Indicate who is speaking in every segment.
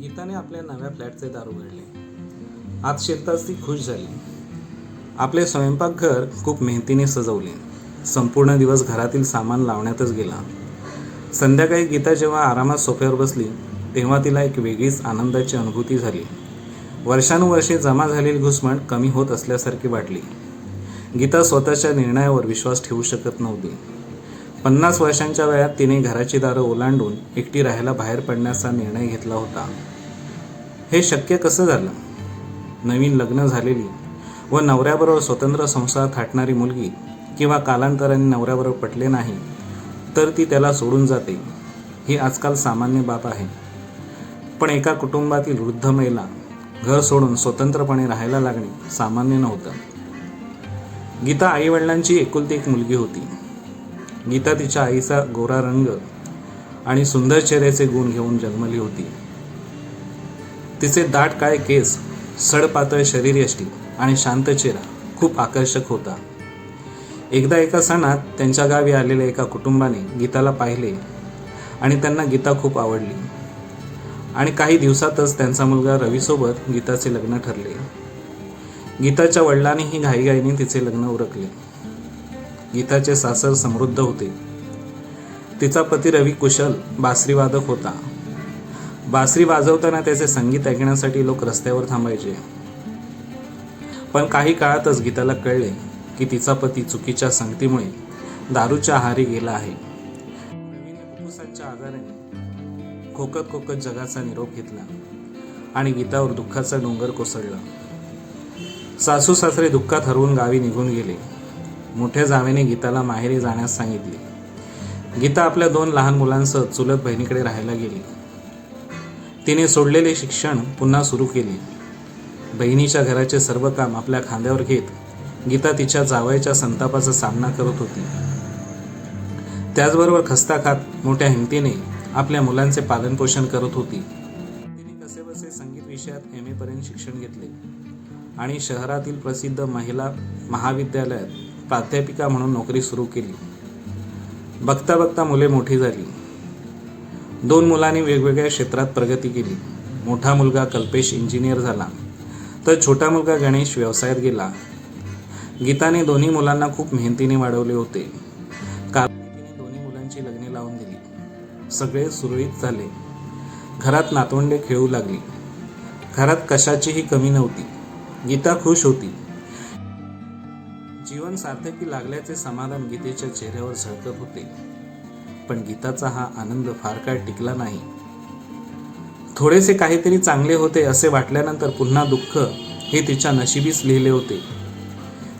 Speaker 1: गीताने आपल्या नव्या फ्लॅटचे दार उघडले. आत शिरताच ती खुश झाली. आपले स्वयंपाकघर खूप मेहनतीने सजवले. संपूर्ण दिवस घरातील सामान लावण्यातच गेला. संध्याकाळी गीता जेव्हा आरामात सोफ्यावर बसली तेव्हा तिला एक वेगळीच आनंदाची अनुभूती झाली. वर्षानुवर्षे जमा झालेली घुसमट कमी होत असल्यासारखी वाटली. गीता स्वतःच्या निर्णयावर विश्वास ठेवू शकत नव्हती. पन्नास वर्षांच्या वयात तिने घराची दारं ओलांडून एकटी राहायला बाहेर पडण्याचा निर्णय घेतला होता. हे शक्य कसं झालं? नवीन लग्न झालेली व नवऱ्याबरोबर स्वतंत्र संसार थाटणारी मुलगी किंवा कालांतराने नवऱ्याबरोबर पटले नाही तर ती त्याला सोडून जाते. ही आजकाल सामान्य बाब आहे. पण एका कुटुंबातील वृद्ध महिला घर सोडून स्वतंत्रपणे राहायला लागणे सामान्य नव्हतं. गीता आईवडिलांची एकुलती एक मुलगी होती. गीता तिच्या आईचा गोरा रंग आणि सुंदर चेहऱ्याचे गुण घेऊन जन्मली होती. तिचे दाट काळे केस सडपातळ शरीरयष्टी आणि शांत चेहरा खूप आकर्षक होता. एकदा एका सणात त्यांच्या गावी आलेल्या एका कुटुंबाने गीताला पाहिले आणि त्यांना गीता खूप आवडली. आणि काही दिवसातच त्यांचा मुलगा रवीसोबत गीताचे लग्न ठरले. गीताच्या वडिलांनीही घाईघाईने तिचे लग्न उरकले. गीताचे सासर समृद्ध होते. तिचा पती रवी कुशल बासरीवादक होता. बासरी वाजवताना त्याचे संगीत ऐकण्यासाठी लोक रस्त्यावर थांबायचे. पण काही काळातच गीताला कळले की तिचा पती चुकीच्या संगतीमुळे दारूच्या आहारी गेला आहे. रवीने फुफ्फुसाच्या आजाराने खोकत खोकत जगाचा निरोप घेतला आणि गीतावर दुःखाचा डोंगर कोसळला. सासू सासरे दुःखात हरवून गावी निघून गेले. मोठ्या जावेने गीताला माहेरी जाण्यास सांगितले. गीता आपल्या दोन लहान मुलांसह चुलत बहिणीकडे राहायला गेली. तिने सोडलेले शिक्षण पुन्हा सुरू केले. बहिणीच्या घराचे सर्व काम आपल्या खांद्यावर घेत गीता तिच्या जावयाच्या संतापाचा सामना करत होती. त्याचबरोबर खस्ता खात मोठ्या हिमतीने आपल्या मुलांचे पालनपोषण करत होती. तिने कसेबसे संगीत विषयात एम एपर्यंत शिक्षण घेतले. आणि शहरातील प्रसिद्ध महिला महाविद्यालयात प्राध्यापिका म्हणून नोकरी सुरू केली. बघता बघता मुले मोठी झाली. दोन मुलांनी वेगवेगळ्या क्षेत्रात प्रगती केली. मोठा मुलगा कल्पेश इंजिनियर झाला. तर छोटा मुलगा गणेश व्यवसायात गेला. गीताने दोन्ही मुलांना खूप मेहनतीने वाढवले होते. कारण दोन्ही मुलांची लग्ने लावून दिली. सगळे सुरळीत झाले. घरात नातवंडे खेळू लागली. घरात कशाचीही कमी नव्हती. गीता खुश होती. जीवन सार्थकी लागल्याचे समाधान गीतेच्या चेहऱ्यावर झळकत होते. पण गीताचा हा आनंद फार काळ टिकला नाही. थोडेसे काहीतरी चांगले होते असे वाटल्यानंतर पुन्हा दुःख हे तिच्या नशिबीच लिहिले होते.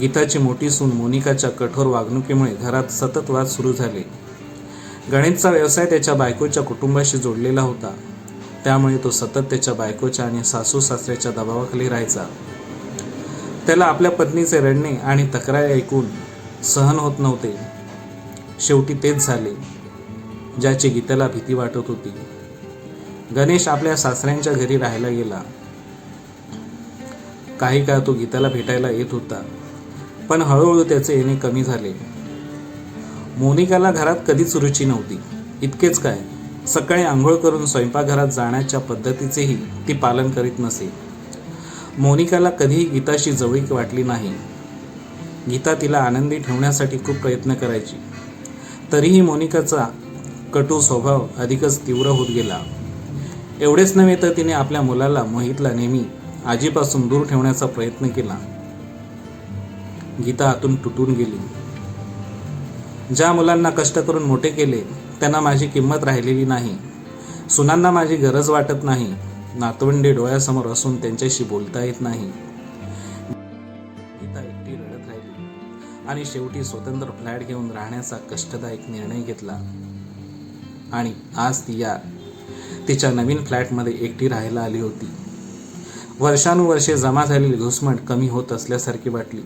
Speaker 1: गीताची मोठी सून मोनिकाच्या कठोर वागणुकीमुळे घरात सतत वाद सुरू झाले. गणेशचा व्यवसाय त्याच्या बायकोच्या कुटुंबाशी जोडलेला होता. त्यामुळे तो सतत त्याच्या बायकोच्या आणि सासू सासऱ्याच्या दबावाखाली राहायचा. त्याला आपल्या पत्नीचे रडणे आणि तक्रारी ऐकून सहन होत नव्हते. शेवटी तेच झाले ज्याची गीतेला भीती वाटत होती. गणेश आपल्या सासऱ्यांच्या घरी राहायला गेला. काही काळ तो गीताला भेटायला येत होता पण हळूहळू त्याचे येणे कमी झाले. मोनिकाला घरात कधीच रुची नव्हती. इतकेच काय सकाळी आंघोळ करून स्वयंपाकघरात जाण्याच्या पद्धतीचेही ती पालन करीत नसे. मोनिकाला कधीही गीताशी जवळीक वाटली नाही. गीता तिला आनंदी ठेवण्यासाठी खूप प्रयत्न करायची. तरीही मोनिकाचा कटू स्वभाव अधिकच तीव्र होत गेला. एवढेच नव्हे तर तिने आपल्या मुलाला मोहितला नेहमी आजीपासून दूर ठेवण्याचा प्रयत्न केला. गीता आतून तुटून गेली. ज्या मुलांना कष्ट करून मोठे केले त्यांना माझी किंमत राहिलेली नाही. सुनांना माझी गरज वाटत नाही. नातवंडे डोळ्यासमोर असून त्यांच्याशी बोलता येत नाही. गीता एकटी रडत राहिली आणि शेवटी स्वतंत्र फ्लॅट घेऊन राहण्याचा कष्टदायक निर्णय घेतला. आणि आज ती या तिच्या नवीन फ्लॅटमध्ये एकटी राहायला आली होती. वर्षानुवर्षे जमा झालेली घुसमट कमी होत असल्यासारखी वाटली.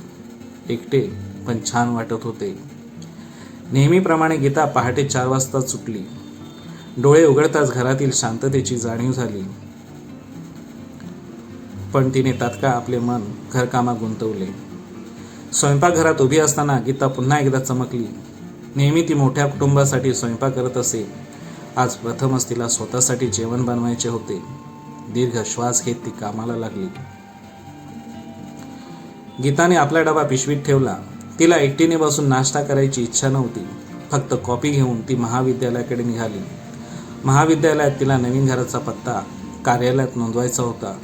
Speaker 1: एकटे पण छान वाटत होते. नेहमीप्रमाणे गीता पहाटे चार वाजता सुटली. डोळे उघडताच घरातील शांततेची जाणीव झाली. पण तिने तात्काळ आपले मन घरकामात गुंतवले? स्वयंपाकघरात उभी असताना गीता पुन्हा एकदा चमकली. नेहमी ती मोठ्या कुटुंबासाठी स्वयंपाक करत असे. आज प्रथमच तिला स्वतःसाठी जेवण बनवायचे होते. दीर्घ श्वास घेत ती कामाला लागली. गीताने आपला डबा पिशवीत ठेवला. तिला एकटीने बसून नाश्ता करायची इच्छा नव्हती. फक्त कॉपी घेऊन ती महाविद्यालयाकडे निघाली. महाविद्यालयात तिला नवीन घराचा पत्ता कार्यालयात नोंदवायचा होता.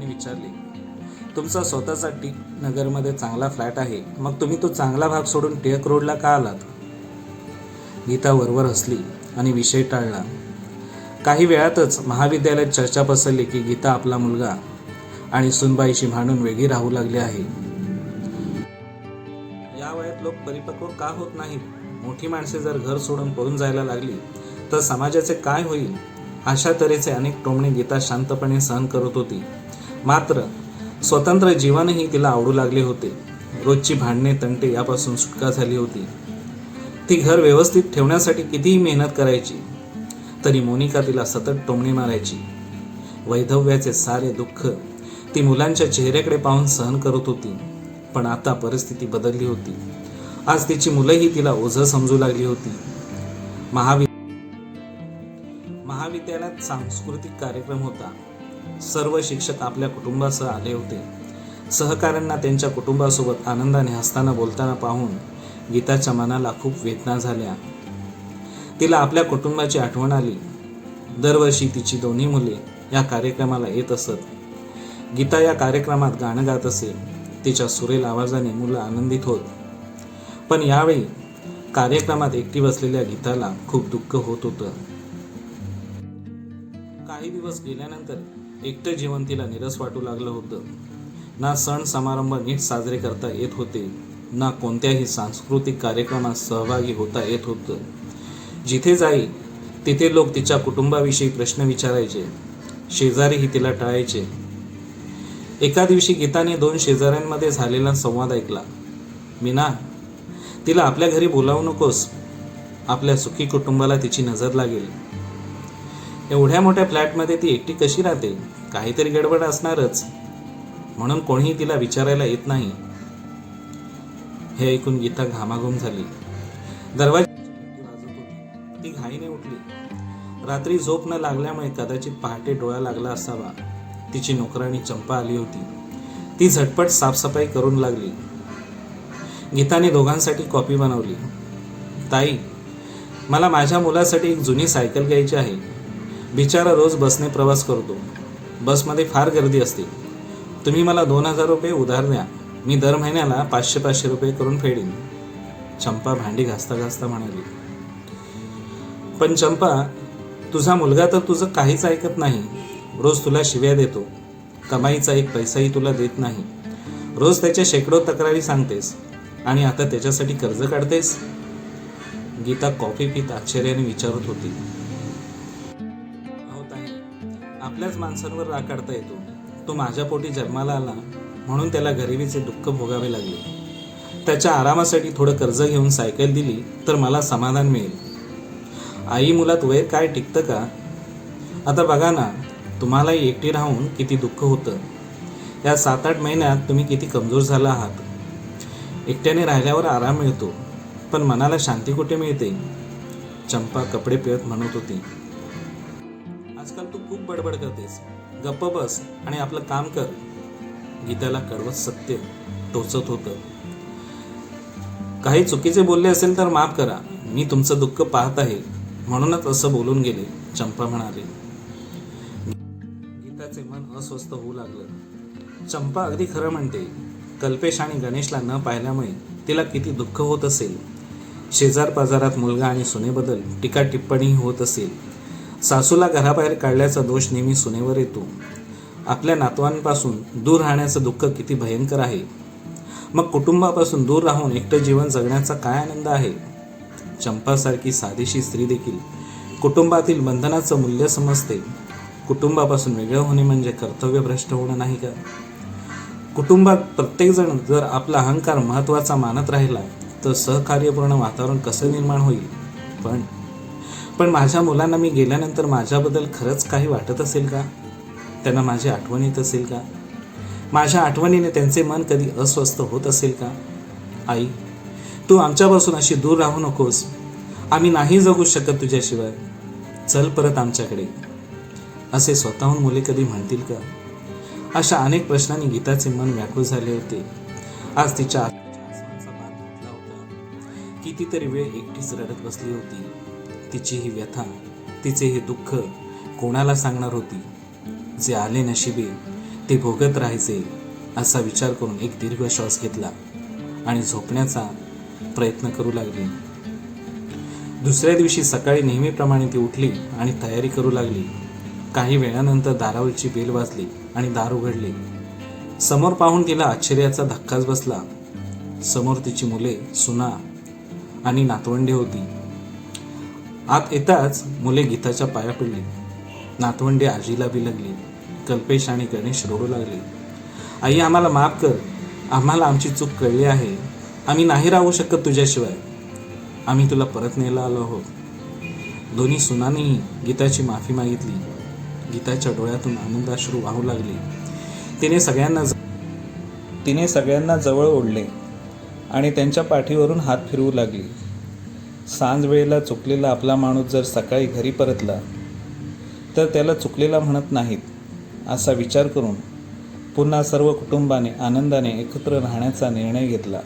Speaker 1: रामलक्ष्मीने विचारले तुमचा स्वतःचा टी नगरमध्ये चांगला फ्लॅट आहे मग तुम्ही तो चांगला भाग सोडून टिळक रोडला का आलात? गीता वरवर हसली आणि विषय टाळला. काही वेळातच महाविद्यालयात चर्चा पसरली की गीता आपला मुलगा आणि सुनबाईशी भांडून वेगळी राहू लागली आहे. या वयात लोक परिपक्व का होत नाहीत? मोठी माणसे जर घर सोडून पळून जायला लागली तर समाजाचे काय होईल? अशा तऱ्हेचे अनेक टोमणे गीता शांतपणे सहन करत होती. मात्र स्वतंत्र जीवनही तिला आवडू लागले होते. रोजची भांडणे तंटे यापासून सुटका झाली होती. ती घर व्यवस्थित ठेवण्यासाठी कितीही मेहनत करायची तरी मोनिका तिला सतत टोमणे मारायची. वैधव्याचे सारे दुःख ती मुलांच्या चेहऱ्याकडे पाहून सहन करत होती पण आता परिस्थिती बदलली होती. आज तिची मुलंही तिला ओझं समजू लागली होती. महावि महाविद्यालयात सांस्कृतिक कार्यक्रम होता. सर्व शिक्षक आपल्या कुटुंबासह आले होते. सहकाऱ्यांना त्यांच्या कुटुंबासोबत आनंदाने हसताना बोलताना पाहून गीताच्या मनाला खूप वेदना झाल्या. तिला आपल्या कुटुंबाची आठवण आली. दरवर्षी तिची दोन्ही मुले या कार्यक्रमाला येत असत. गीता या कार्यक्रमात गाणं गात असे. तिच्या सुरेल आवाजाने मुलं आनंदित होत. पण यावेळी कार्यक्रमात एकटी बसलेल्या गीताला खूप दुःख होत होतं. काही दिवस गेल्यानंतर एकटं जीवन तिला निरस वाटू लागलं होतं. ना सण समारंभ नीट साजरे करता येत होते ना कोणत्याही सांस्कृतिक कार्यक्रमात सहभागी होता येत होतं. जिथे जाई तिथे लोक तिच्या कुटुंबाविषयी प्रश्न विचारायचे. शेजारीही तिला टाळायचे. एका दिवशी गीताने दोन शेजाऱ्यांमध्ये झालेला संवाद ऐकला. मीना तिला आपल्या घरी बोलावू नकोस. आपल्या सुखी कुटुंबाला तिची नजर लागेल. एवढ्या मोठ्या फ्लॅटमध्ये ती एकटी कशी राहते? काहीतरी गडबड असणारच. म्हणून कोणीही तिला विचारायला येत नाही. हे ऐकून गीता घामाघूम झाली. दरवाजा ती घाईने उठली. रात्री झोप न लागल्यामुळे कदाचित पहाटे डोळा लागला असावा. तिची नोकराणी चंपा आली होती. ती झटपट साफसफाई करून लागली. गीताने दोघांसाठी कॉपी बनवली. ताई मला माझ्या मुलासाठी एक जुनी सायकल घ्यायची आहे. बिचारा रोज बसने प्रवास करतो. बसमध्ये फार गर्दी असते. तुम्ही मला दोन हजार रुपये उधार द्या. मी दर महिन्याला पाचशे पाचशे रुपये करून फेडीन. चंपा भांडी घासता घासता म्हणाली. पण चंपा तुझा मुलगा तर तुझं काहीच ऐकत नाही. रोज तुला शिव्या देतो. कमाईचा एक पैसाही तुला देत नाही. रोज त्याच्या शेकडो तक्रारी सांगतेस. आणि आता त्याच्यासाठी कर्ज काढतेस? गीता कॉफी पित आश्चर्याने विचारत होती. आपल्याच माणसांवर राग काढता येतो. तो माझ्या पोटी जन्माला आला म्हणून त्याला गरिबीचे दुःख भोगावे लागले. त्याच्या आरामासाठी थोडं कर्ज घेऊन सायकल दिली तर मला समाधान मिळेल. आई मुलात वय काय टिकतं का? आता बघा ना तुम्हालाही एकटी राहून किती दुःख होतं. या सात आठ महिन्यात तुम्ही किती कमजोर झाला आहात. एकट्याने राहिल्यावर आराम मिळतो पण मनाला शांती कुठे मिळते? चंपा कपडे पिळत म्हणत होती. खूप बडबड करतेस. गप्प बस आणि आपलं काम कर. गीताला कडवत सत्य टोचत होतं. काही चुकीचे बोलले असेल तर माफ करा. मी तुमचं दुःख पाहत आहे. म्हणूनच असं बोलून गेले. चंपा म्हणाले. गीताचे मन अस्वस्थ होऊ लागलं. चंपा अगदी खरं म्हणते. कल्पेश आणि गणेशला न पाहिल्यामुळे तिला किती दुःख होत असेल. शेजार पाजारात मुलगा आणि सुनेबद्दल टीका टिप्पणी होत असेल. सासूला घराबाहेर काढल्याचा दोष नेहमी सुनेवर येतो. आपल्या नातवांपासून दूर राहण्याचं दुःख किती भयंकर आहे. मग कुटुंबापासून दूर राहून एकटं जीवन जगण्याचा काय आनंद आहे? चंपासारखी साधीशी स्त्री देखील कुटुंबातील बंधनाचं मूल्य समजते. कुटुंबापासून वेगळं होणे म्हणजे कर्तव्यभ्रष्ट होणं नाही का? कुटुंबात प्रत्येकजण जर आपला अहंकार महत्त्वाचा मानत राहिला तर सहकार्यपूर्ण वातावरण कसं निर्माण होईल? पण पण माझ्या मुलांना मी गेल्यानंतर माझ्याबद्दल खरंच काही वाटत असेल का? त्यांना माझी आठवण येत असेल का? माझ्या आठवणीने त्यांचे मन कधी अस्वस्थ होत असेल का? आई तू आमच्यापासून अशी दूर राहू नकोस. आम्ही नाही जगू शकत तुझ्याशिवाय. चल परत आमच्याकडे. असे स्वतःहून मुले कधी म्हणतील का? अशा अनेक प्रश्नांनी गीताचे मन व्याकुळ झाले होते. आज तिच्या कितीतरी वेळ एकटीच रडत बसली होती. तिची ही व्यथा तिचे हे दुःख कोणाला सांगणार होती? जे आले नशिबे ते भोगत राहायचे असा विचार करून एक दीर्घ श्वास घेतला आणि झोपण्याचा प्रयत्न करू लागली. दुसऱ्या दिवशी सकाळी नेहमीप्रमाणे ती उठली आणि तयारी करू लागली. काही वेळानंतर दारावरची बेल वाजली आणि दार उघडले. समोर पाहून तिला आश्चर्याचा धक्काच बसला. समोर तिची मुले सुना आणि नातवंडे होती. आत येताच मुले गीताच्या पाया पडली. नातवंडे आजीला बिलगली कल्पेश आणि गणेश रडू लागले. आई आम्हाला माफ कर. आम्हाला आमची चूक कळली आहे. आम्ही नाही राहू शकत तुझ्याशिवाय. आम्ही तुला परत न्यायला आलो आहोत. दोन्ही सुनांनीही गीताची माफी मागितली. गीताच्या डोळ्यातून आनंदाश्रू वाहू लागले. तिने सगळ्यांना तिने सगळ्यांना जवळ ओढले आणि त्यांच्या पाठीवरून हात फिरवू लागली. सांज वेळेला चुकलेला आपला माणूस जर सकाळी घरी परतला तर त्याला चुकलेला म्हणत नाहीत असा विचार करून पुन्हा सर्व कुटुंबाने आनंदाने एकत्र राहण्याचा निर्णय घेतला.